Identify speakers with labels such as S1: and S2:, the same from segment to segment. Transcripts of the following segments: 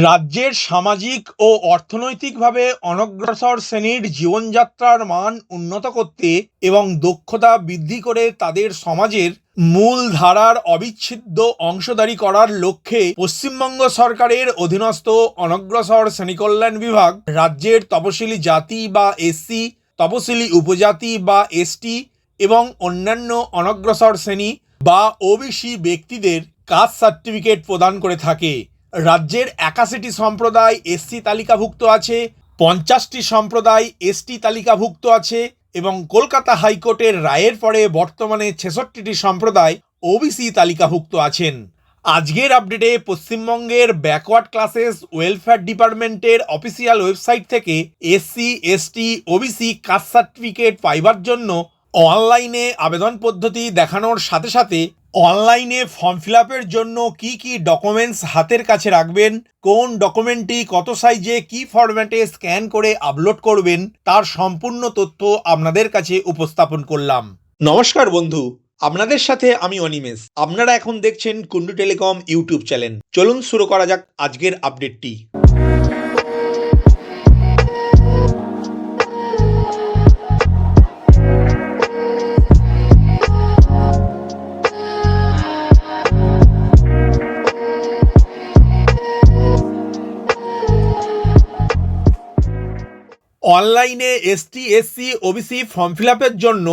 S1: রাজ্যের সামাজিক ও অর্থনৈতিকভাবে অনগ্রসর শ্রেণির জীবনযাত্রার মান উন্নত করতে এবং দক্ষতা বৃদ্ধি করে তাদের সমাজের মূল ধারার অবিচ্ছেদ্য অংশদারি করার লক্ষ্যে পশ্চিমবঙ্গ সরকারের অধীনস্থ অনগ্রসর শ্রেণীকল্যাণ বিভাগ রাজ্যের তপশিলি জাতি বা এসসি, তপশিলি উপজাতি বা এসটি এবং অন্যান্য অনগ্রসর শ্রেণি বা ওবিসি ব্যক্তিদের কাস্ট সার্টিফিকেট প্রদান করে থাকে। রাজ্যের একাশিটি সম্প্রদায় এসসি তালিকাভুক্ত আছে, পঞ্চাশটি সম্প্রদায় এসটি তালিকাভুক্ত আছে এবং কলকাতা হাইকোর্টের রায়ের পরে বর্তমানে ছেষট্টিটি সম্প্রদায় ওবিসি তালিকাভুক্ত আছেন। আজকের আপডেটে পশ্চিমবঙ্গের ব্যাকওয়ার্ড ক্লাসেস ওয়েলফেয়ার ডিপার্টমেন্টের অফিসিয়াল ওয়েবসাইট থেকে SC, ST, OBC caste certificate পাইবার জন্য অনলাইনে আবেদন পদ্ধতি দেখানোর সাথে সাথে অনলাইনে ফর্ম ফিল আপের জন্য কি কি ডকুমেন্টস হাতের কাছে রাখবেন? কোন ডকুমেন্টটি কত সাইজে কি ফরম্যাটে স্ক্যান করে আপলোড করবেন? তার সম্পূর্ণ তথ্য আপনাদের কাছে উপস্থাপন করলাম। নমস্কার বন্ধু, আপনাদের সাথে আমি অনিমেষ। আপনারা এখন দেখছেন কুন্ডু টেলিকম ইউটিউব চ্যানেল। চলুন শুরু করা যাক আজকের আপডেটটি। অনলাইনে ST, SC, OBC form fill আপের জন্য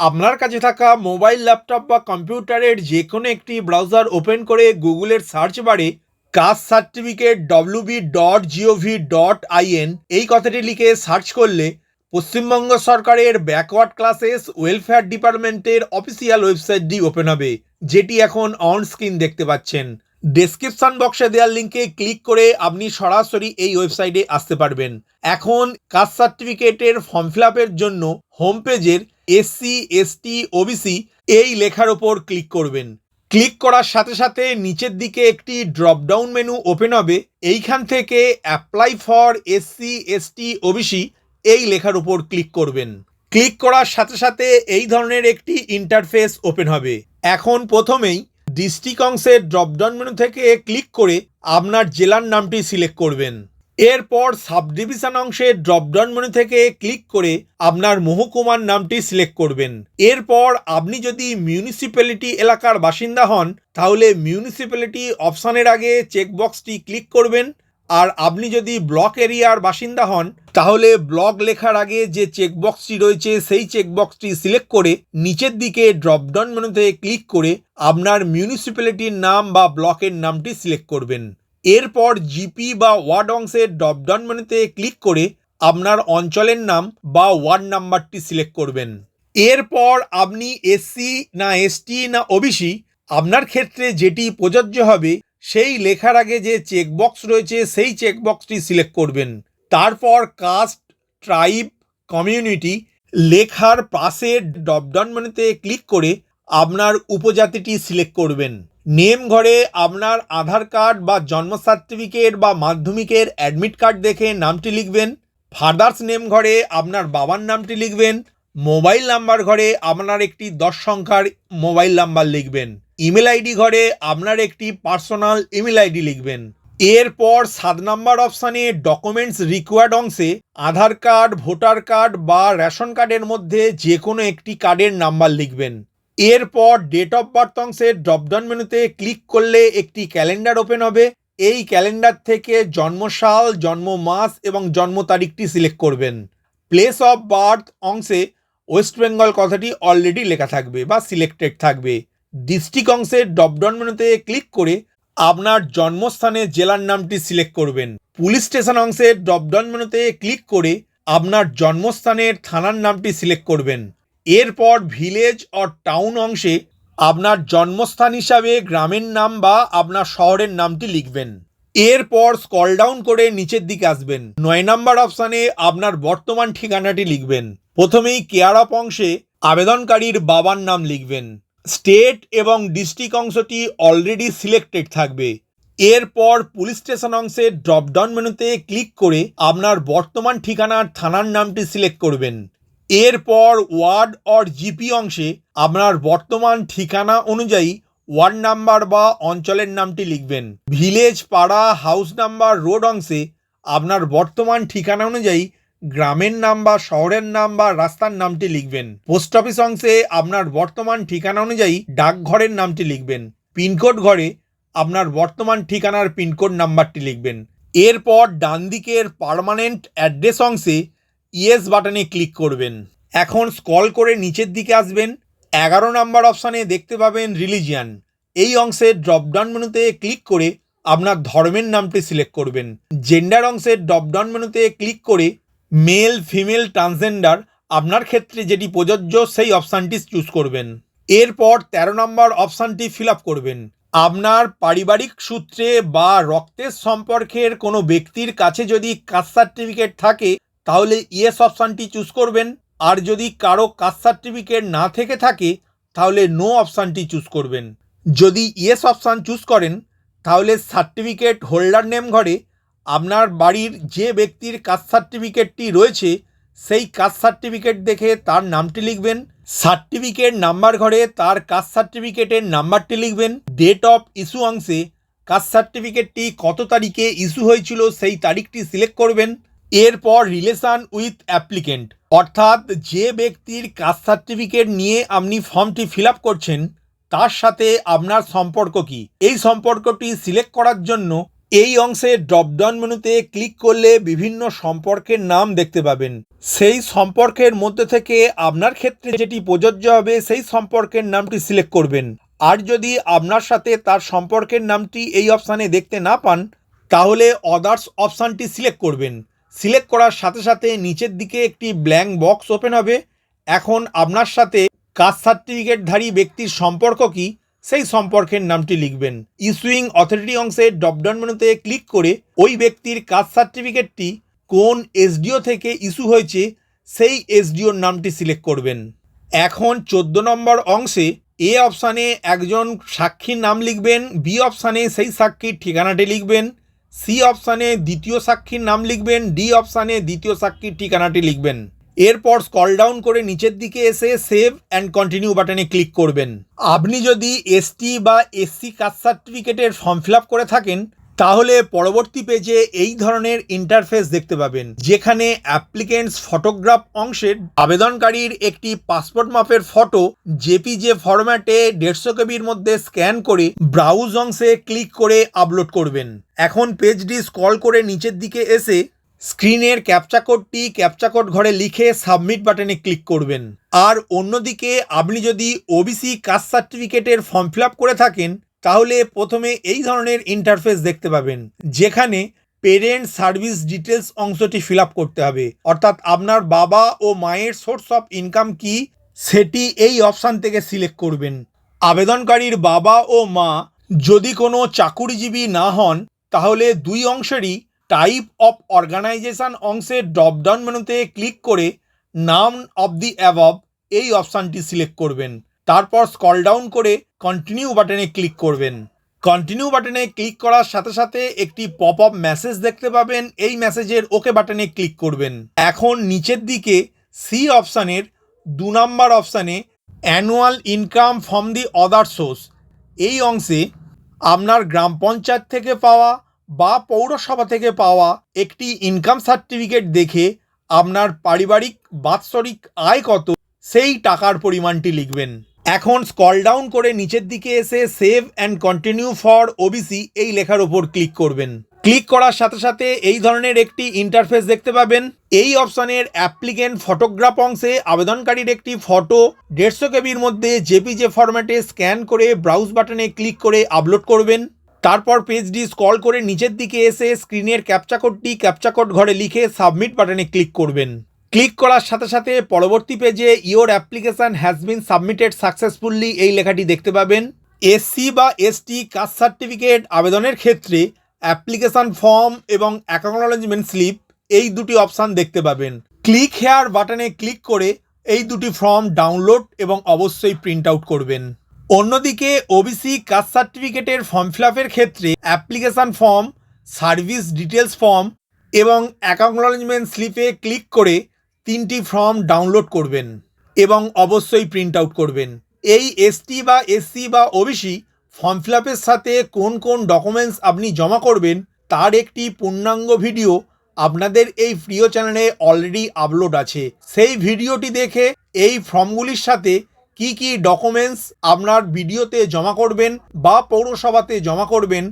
S1: আপনার কাছে থাকা মোবাইল, ল্যাপটপ বা কম্পিউটারের যে কোনো একটি ব্রাউজার ওপেন করে গুগলের সার্চ বারে caste certificate WB dot GOV dot IN এই কথাটি লিখে সার্চ করলে পশ্চিমবঙ্গ সরকারের ব্যাকওয়ার্ড ক্লাসেস ওয়েলফেয়ার ডিপার্টমেন্টের অফিসিয়াল ওয়েবসাইটটি ওপেন হবে, যেটি এখন অন স্ক্রিন দেখতে পাচ্ছেন। ডেসক্রিপশন বক্সে দেওয়ার লিঙ্কে ক্লিক করে আপনি সরাসরি এই ওয়েবসাইটে আসতে পারবেন। এখন কাস্ট সার্টিফিকেটের ফর্ম ফিল আপের জন্য হোম পেজের এসসি এসটি ওবিসি এই লেখার ওপর ক্লিক করবেন। ক্লিক করার সাথে সাথে নিচের দিকে একটি ড্রপডাউন মেনু ওপেন হবে। এইখান থেকে apply for SC ST OBC এই লেখার উপর ক্লিক করবেন। ক্লিক করার সাথে সাথে এই ধরনের একটি ইন্টারফেস ওপেন হবে। এখন প্রথমেই ডিস্ট্রিক্ট অংশের ড্রপডাউন মেনু থেকে ক্লিক করে আপনার জেলার নামটি সিলেক্ট করবেন। এরপর সাব ডিভিশন অংশের ড্রপডাউন মেনু থেকে ক্লিক করে আপনার মহকুমার নামটি সিলেক্ট করবেন। এরপর আপনি যদি মিউনিসিপ্যালিটি এলাকার বাসিন্দা হন, তাহলে মিউনিসিপ্যালিটি অপশানের আগে চেকবক্সটি ক্লিক করবেন। আর আপনি যদি ব্লক এরিয়ার বাসিন্দা হন, তাহলে ব্লক লেখার আগে যে চেকবক্সটি রয়েছে, সেই চেকবক্সটি সিলেক্ট করে নিচের দিকে ড্রপডাউন মেনুতে ক্লিক করে আপনার মিউনিসিপ্যালিটির নাম বা ব্লকের নামটি সিলেক্ট করবেন। এরপর জিপি বা ওয়ার্ড অংশের ড্রপডাউন মেনুতে ক্লিক করে আপনার অঞ্চলের নাম বা ওয়ার্ড নাম্বারটি সিলেক্ট করবেন। এরপর আপনি এসসি না এসটি না ওবিসি আপনার ক্ষেত্রে যেটি প্রযোজ্য হবে সেই লেখার আগে যে চেকবক্স রয়েছে, সেই চেকবক্সটি সিলেক্ট করবেন। তারপর কাস্ট ট্রাইব কমিউনিটি লেখার পাশের ড্রপডাউন মেনুতে ক্লিক করে আপনার উপজাতিটি সিলেক্ট করবেন। নেম ঘরে আপনার আধার কার্ড বা জন্ম সার্টিফিকেট বা মাধ্যমিকের অ্যাডমিট কার্ড দেখে নামটি লিখবেন। ফাদার্স নেম ঘরে আপনার বাবার নামটি লিখবেন। মোবাইল নাম্বার ঘরে আপনার একটি দশ সংখ্যার মোবাইল নাম্বার লিখবেন। ইমেল আইডি ঘরে আপনার একটি পার্সোনাল ইমেল আইডি লিখবেন। এরপর সাত নাম্বার অপশানে ডকুমেন্টস রিকোয়ার্ড অংশে আধার কার্ড, ভোটার কার্ড বা রেশন কার্ডের মধ্যে যে কোনো একটি কার্ডের নাম্বার লিখবেন। এরপর ডেট অফ বার্থ অংশে ড্রপডাউন মেনুতে ক্লিক করলে একটি ক্যালেন্ডার ওপেন হবে। এই ক্যালেন্ডার থেকে জন্মসাল জন্ম মাস এবং জন্ম তারিখটি সিলেক্ট করবেন। প্লেস অফ বার্থ অংশে ওয়েস্ট বেঙ্গল কথাটি অলরেডি লেখা থাকবে বা সিলেক্টেড থাকবে। ডিস্ট্রিক্ট অংশের ড্রপডাউন মেনুতে ক্লিক করে আপনার জন্মস্থানে জেলার নামটি সিলেক্ট করবেন। পুলিশ স্টেশন অংশের ড্রপডাউন মেনুতে ক্লিক করে আপনার জন্মস্থানের থানার নামটি সিলেক্ট করবেন। এরপর ভিলেজ অর টাউন অংশে আপনার জন্মস্থান হিসাবে গ্রামের নাম বা আপনার শহরের নামটি লিখবেন। এরপর স্কল ডাউন করে নিচের দিকে আসবেন। নয় নাম্বার অপশানে আপনার বর্তমান ঠিকানাটি লিখবেন। প্রথমেই কেয়ার অফ অংশে আবেদনকারীর বাবার নাম লিখবেন। স্টেট এবং ডিস্ট্রিক্ট অংশটি অলরেডি সিলেক্টেড থাকবে। এরপর পুলিশ স্টেশন অংশে ড্রপডাউন মেনুতে ক্লিক করে আপনার বর্তমান ঠিকানার থানার নামটি সিলেক্ট করবেন। এরপর ওয়ার্ড অর জিপি অংশে আপনার বর্তমান ঠিকানা অনুযায়ী ওয়ার্ড নাম্বার বা অঞ্চলের নামটি লিখবেন। ভিলেজ পাড়া হাউস নাম্বার রোড অংশে আপনার বর্তমান ঠিকানা অনুযায়ী গ্রামের নাম বা শহরের নাম বা রাস্তার নামটি লিখবেন। পোস্ট অফিস অংশে আপনার বর্তমান ঠিকানা অনুযায়ী ডাকঘরের নামটি লিখবেন। পিনকোড ঘরে আপনার বর্তমান ঠিকানার পিনকোড নাম্বারটি লিখবেন। এরপর ডান দিকের পার্মানেন্ট অ্যাড্রেস অংশে ইয়েস বাটনে ক্লিক করবেন। এখন স্কল করে নিচের দিকে আসবেন। এগারো নাম্বার অপশানে দেখতে পাবেন রিলিজিয়ান। এই অংশে ড্রপডাউন মেনুতে ক্লিক করে আপনার ধর্মের নামটি সিলেক্ট করবেন। জেন্ডার অংশের ড্রপডাউন মেনুতে ক্লিক করে মেল ফিমেল ট্রান্সজেন্ডার আপনার ক্ষেত্রে যেটি প্রযোজ্য, সেই অপশানটি চুজ করবেন। এরপর তেরো নম্বর অপশানটি ফিল আপ করবেন। আপনার পারিবারিক সূত্রে বা রক্তের সম্পর্কের কোনো ব্যক্তির কাছে যদি কাস্ট সার্টিফিকেট থাকে, তাহলে ইয়েস অপশানটি চুজ করবেন। আর যদি কারও কাস্ট সার্টিফিকেট না থেকে থাকে, তাহলে নো অপশানটি চুজ করবেন। যদি ইয়েস অপশান চুজ করেন, তাহলে সার্টিফিকেট হোল্ডার নেম ঘরে আপনার বাড়ির যে ব্যক্তির কাস্ট সার্টিফিকেটটি রয়েছে, সেই কাস্ট সার্টিফিকেট দেখে তার নামটি লিখবেন, সার্টিফিকেট নাম্বার ঘরে তার কাস্ট সার্টিফিকেটের নাম্বারটি লিখবেন ডেট অফ ইস্যু অংশে কাস্ট সার্টিফিকেটটি কত তারিখে ইস্যু হয়েছিল সেই তারিখটি সিলেক্ট করবেন, এরপর রিলেশন উইথ অ্যাপ্লিকেন্ট অর্থাৎ যে ব্যক্তির কাস্ট সার্টিফিকেট নিয়ে আপনি ফর্মটি ফিল করছেন, তার সাথে আপনার সম্পর্ক কি? এই সম্পর্কটি সিলেক্ট করার জন্য এই অংশে ড্রপডাউন মেনুতে ক্লিক করলে বিভিন্ন সম্পর্কের নাম দেখতে পাবেন। সেই সম্পর্কের মধ্যে থেকে আপনার ক্ষেত্রে যেটি প্রযোজ্য হবে, সেই সম্পর্কের নামটি সিলেক্ট করবেন। আর যদি আপনার সাথে তার সম্পর্কের নামটি এই অপশানে দেখতে না পান, তাহলে অদার্স অপশানটি সিলেক্ট করবেন। সিলেক্ট করার সাথে সাথে নিচের দিকে একটি ব্ল্যাঙ্ক বক্স ওপেন হবে। এখন আপনার সাথে কাস্ট সার্টিফিকেটধারী ব্যক্তির সম্পর্ক কি? সেই সম্পর্কের নামটি লিখবেন। ইস্যুইং অথরিটি অংশে ডপডাউন মেনুতে ক্লিক করে ওই ব্যক্তির কাস্ট সার্টিফিকেটটি কোন এসডিও থেকে ইস্যু হয়েছে সেই এসডিওর নামটি সিলেক্ট করবেন। এখন চোদ্দ নম্বর অংশে এ অপশানে একজন সাক্ষীর নাম লিখবেন, বি অপশানে সেই সাক্ষীর ঠিকানাটি লিখবেন, সি অপশানে দ্বিতীয় সাক্ষীর নাম লিখবেন, ডি অপশানে দ্বিতীয় সাক্ষীর ঠিকানাটি লিখবেন। এরপর স্কল ডাউন করে নিচের দিকে এসে সেভ অ্যান্ড কন্টিনিউ বাটনে ক্লিক করবেন। আপনি যদি এসটি বা এসসি কাস্ট সার্টিফিকেটের ফর্ম ফিল আপ করে থাকেন, তাহলে পরবর্তী পেজে এই ধরনের ইন্টারফেস দেখতে পাবেন, যেখানে অ্যাপ্লিকেন্টস ফটোগ্রাফ অংশের আবেদনকারীর একটি পাসপোর্ট মাপের ফটো জেপিজে ফরম্যাটে দেড়শো কেবির মধ্যে স্ক্যান করে ব্রাউজ অংশে ক্লিক করে আপলোড করবেন। এখন পেজটি স্ক্রল করে নিচের দিকে এসে স্ক্রিনের ক্যাপচা কোডটি ক্যাপচা কোড ঘরে লিখে সাবমিট বাটনে ক্লিক করবেন। আর অন্যদিকে, আপনি যদি ওবিসি কাস্ট সার্টিফিকেটের ফর্ম ফিল করে থাকেন, তাহলে প্রথমে এই ধরনের ইন্টারফেস দেখতে পাবেন, যেখানে পেরেন্ট সার্ভিস ডিটেলস অংশটি ফিল করতে হবে। অর্থাৎ আপনার বাবা ও মায়ের সোর্স অফ ইনকাম কি, সেটি এই অপশান থেকে সিলেক্ট করবেন। আবেদনকারীর বাবা ও মা যদি কোনো চাকুরিজীবী না হন, তাহলে দুই অংশেরই টাইপ অফ অর্গানাইজেশন অংশে ড্রপডাউন মেনুতে ক্লিক করে নাম অফ দি অ্যাবভ এই অপশানটি সিলেক্ট করবেন। তারপর স্কল ডাউন করে কন্টিনিউ বাটনে ক্লিক করবেন। কন্টিনিউ বাটনে ক্লিক করার সাথে সাথে একটি পপ আপ মেসেজ দেখতে পাবেন। এই মেসেজের ওকে বাটনে ক্লিক করবেন। এখন নিচের দিকে সি অপশানের দু নম্বর অপশানে annual income from the other source এই অংশে আপনার গ্রাম পঞ্চায়েত থেকে পাওয়া বা পৌরসভা থেকে পাওয়া একটি ইনকাম সার্টিফিকেট দেখে আপনার পারিবারিক, বাৎসরিক আয় কত, সেই টাকার পরিমাণটি লিখবেন। এখন স্কল ডাউন করে নিচের দিকে এসে save and continue for OBC এই লেখার ওপর ক্লিক করবেন। ক্লিক করার সাথে সাথে এই ধরনের একটি ইন্টারফেস দেখতে পাবেন। এই অপশানের অ্যাপ্লিকেন্ট ফটোগ্রাফ অংশে আবেদনকারীর একটি ফটো দেড়শো কেবির মধ্যে জেপিজে ফরম্যাটে স্ক্যান করে ব্রাউজ বাটনে ক্লিক করে আপলোড করবেন। তারপর পেজটি স্ক্রল করে নিচের দিকে এসে স্ক্রিনের ক্যাপচা কোডটি ক্যাপচা ঘরে লিখে সাবমিট বাটনে ক্লিক করবেন। ক্লিক করার সাথে সাথে পরবর্তী পেজে your application has been submitted successfully এই লেখাটি দেখতে পাবেন। এসসি বা এসটি কাস্ট সার্টিফিকেট আবেদনের ক্ষেত্রে অ্যাপ্লিকেশান ফর্ম এবং অ্যাকনোলজমেন্ট স্লিপ এই দুটি অপশান দেখতে পাবেন। ক্লিক হেয়ার বাটনে ক্লিক করে এই দুটি ফর্ম ডাউনলোড এবং অবশ্যই প্রিন্ট আউট করবেন। অন্যদিকে ওবিসি কাস্ট সার্টিফিকেটের ফর্ম ফিল ক্ষেত্রে application form, service details form এবং অ্যাকনোলজমেন্ট স্লিপে ক্লিক করে তিনটি ফর্ম ডাউনলোড করবেন এবং অবশ্যই প্রিন্ট আউট করবেন। এই এসটি বা এসসি বা ওবিসি ফর্ম ফিল সাথে কোন কোন ডকুমেন্টস আপনি জমা করবেন তার একটি পূর্ণাঙ্গ ভিডিও আপনাদের এই প্রিয় চ্যানেলে অলরেডি আপলোড আছে। সেই ভিডিওটি দেখে এই ফর্মগুলির সাথে কি কি ডকুমেন্টস আপনার ভিডিওতে জমা করবেন বা পৌরসভাতে জমা করবেন,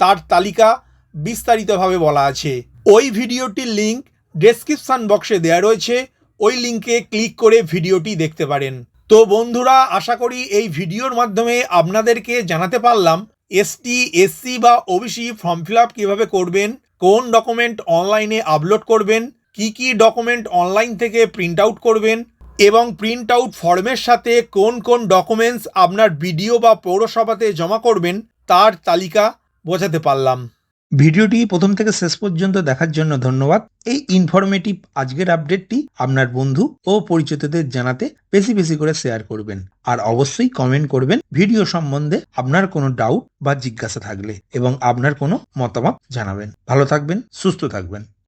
S1: তার তালিকা বিস্তারিতভাবে বলা আছে। ওই ভিডিওটির লিঙ্ক ডেসক্রিপশন বক্সে দেওয়া রয়েছে। ওই লিঙ্কে ক্লিক করে ভিডিওটি দেখতে পারেন। তো বন্ধুরা, আশা করি এই ভিডিওর মাধ্যমে আপনাদেরকে জানাতে পারলাম এসটি এসসি বা ওবিসি ফর্ম ফিল আপ কীভাবে করবেন, কোন ডকুমেন্ট অনলাইনে আপলোড করবেন, কি কি ডকুমেন্ট অনলাইন থেকে প্রিন্ট আউট করবেন এবং প্রিন্ট আউট ফর্মের সাথে কোন কোন ডকুমেন্টস আপনার বিডিও বা পৌরসভাতে জমা করবেন, তার তালিকা বোঝাতে পারলাম।
S2: ভিডিওটি প্রথম থেকে শেষ পর্যন্ত দেখার জন্য ধন্যবাদ। এই ইনফরমেটিভ আজকের আপডেটটি আপনার বন্ধু ও পরিচিতদের জানাতে বেশি বেশি করে শেয়ার করবেন। আর অবশ্যই কমেন্ট করবেন ভিডিও সম্বন্ধে আপনার কোনো ডাউট বা জিজ্ঞাসা থাকলে এবং আপনার কোনো মতামত জানাবেন। ভালো থাকবেন, সুস্থ থাকবেন।